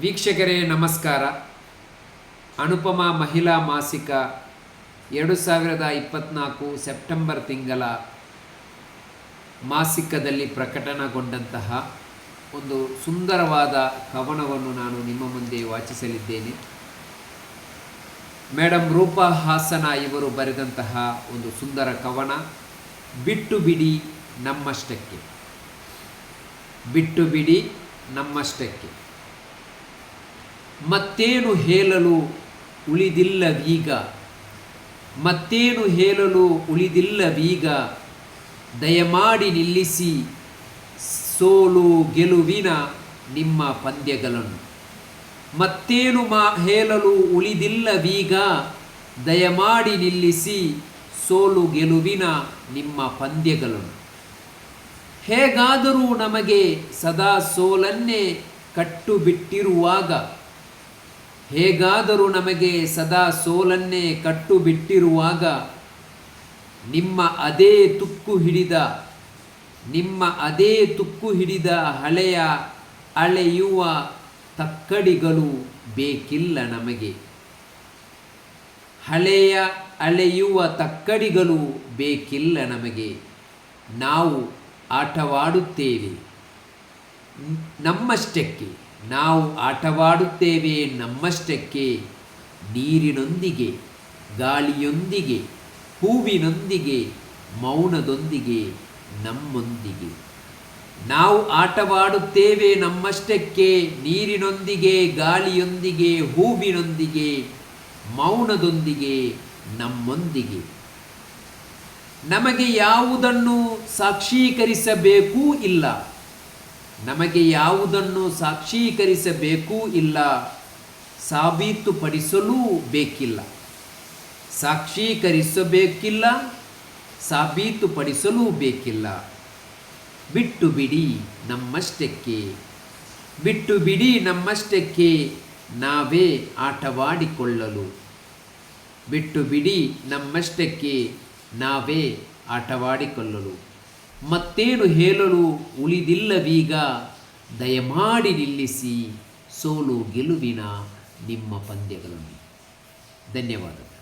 ವೀಕ್ಷಕರೇ, ನಮಸ್ಕಾರ. ಅನುಪಮ ಮಹಿಳಾ ಮಾಸಿಕ ಎರಡು ಸಾವಿರದ ಇಪ್ಪತ್ತ್ನಾಲ್ಕು ಸೆಪ್ಟೆಂಬರ್ ತಿಂಗಳ ಮಾಸಿಕದಲ್ಲಿ ಪ್ರಕಟನಗೊಂಡಂತಹ ಒಂದು ಸುಂದರವಾದ ಕವನವನ್ನು ನಾನು ನಿಮ್ಮ ಮುಂದೆ ವಾಚಿಸಲಿದ್ದೇನೆ. ಮೇಡಮ್ ರೂಪಾ ಹಾಸನ ಇವರು ಬರೆದಂತಹ ಒಂದು ಸುಂದರ ಕವನ, ಬಿಟ್ಟು ಬಿಡಿ ನಮ್ಮಷ್ಟಕ್ಕೆ. ಬಿಟ್ಟು ಬಿಡಿ ನಮ್ಮಷ್ಟಕ್ಕೆ. ಮತ್ತೇನು ಹೇಳಲು ಉಳಿದಿಲ್ಲವೀಗ? ಮತ್ತೇನು ಹೇಳಲು ಉಳಿದಿಲ್ಲವೀಗ? ದಯಮಾಡಿ ನಿಲ್ಲಿಸಿ ಸೋಲು ಗೆಲುವಿನ ನಿಮ್ಮ ಪಂದ್ಯಗಳನ್ನು. ಮತ್ತೇನು ಮಾ ಹೇಳಲು ಉಳಿದಿಲ್ಲವೀಗ? ದಯಮಾಡಿ ನಿಲ್ಲಿಸಿ ಸೋಲು ಗೆಲುವಿನ ನಿಮ್ಮ ಪಂದ್ಯಗಳನ್ನು. ಹೇಗಾದರೂ ನಮಗೆ ಸದಾ ಸೋಲನ್ನೇ ಕಟ್ಟು ಬಿಟ್ಟಿರುವಾಗ ಹೇಗಾದರೂ ನಮಗೆ ಸದಾ ಸೋಲನ್ನೇ ಕಟ್ಟು ಬಿಟ್ಟಿರುವಾಗ ನಿಮ್ಮ ಅದೇ ತುಕ್ಕು ಹಿಡಿದ, ನಿಮ್ಮ ಅದೇ ತುಕ್ಕು ಹಿಡಿದ ಹಳೆಯ ಅಳೆಯುವ ತಕ್ಕಡಿಗಳು ಬೇಕಿಲ್ಲ ನಮಗೆ. ಹಳೆಯ ಅಳೆಯುವ ತಕ್ಕಡಿಗಳು ಬೇಕಿಲ್ಲ ನಮಗೆ. ನಾವು ಆಟವಾಡುತ್ತೇವೆ. ನಮ್ಮಷ್ಟಕ್ಕೆ. ನಾವು ಆಟವಾಡುತ್ತೇವೆ ನಮ್ಮಷ್ಟಕ್ಕೆ. ನೀರಿನೊಂದಿಗೆ, ಗಾಳಿಯೊಂದಿಗೆ, ಹೂವಿನೊಂದಿಗೆ, ಮೌನದೊಂದಿಗೆ, ನಮ್ಮೊಂದಿಗೆ. ನಾವು ಆಟವಾಡುತ್ತೇವೆ ನಮ್ಮಷ್ಟಕ್ಕೆ, ನೀರಿನೊಂದಿಗೆ, ಗಾಳಿಯೊಂದಿಗೆ, ಹೂವಿನೊಂದಿಗೆ, ಮೌನದೊಂದಿಗೆ, ನಮ್ಮೊಂದಿಗೆ. ನಮಗೆ ಯಾವುದನ್ನು ಸಾಕ್ಷೀಕರಿಸಬೇಕೂ ಇಲ್ಲ. ನಮಗೆ ಯಾವುದನ್ನು ಸಾಕ್ಷೀಕರಿಸಬೇಕೂ ಇಲ್ಲ, ಸಾಬೀತುಪಡಿಸಲೂ ಬೇಕಿಲ್ಲ. ಸಾಕ್ಷೀಕರಿಸಬೇಕಿಲ್ಲ, ಸಾಬೀತುಪಡಿಸಲೂ ಬೇಕಿಲ್ಲ. ಬಿಟ್ಟು ಬಿಡಿ ನಮ್ಮಷ್ಟಕ್ಕೆ ಬಿಟ್ಟು ಬಿಡಿ ನಮ್ಮಷ್ಟಕ್ಕೆ ನಾವೇ ಆಟವಾಡಿಕೊಳ್ಳಲು. ಬಿಟ್ಟು ಬಿಡಿ ನಮ್ಮಷ್ಟಕ್ಕೆ ನಾವೇ ಆಟವಾಡಿಕೊಳ್ಳಲು. ಮತ್ತೇನು ಹೇಳಲು ಉಳಿದಿಲ್ಲವೀಗ? ದಯಮಾಡಿ ನಿಲ್ಲಿಸಿ ಸೋಲು ಗೆಲುವಿನ ನಿಮ್ಮ ಪಂದ್ಯಗಳನ್ನು. ಧನ್ಯವಾದ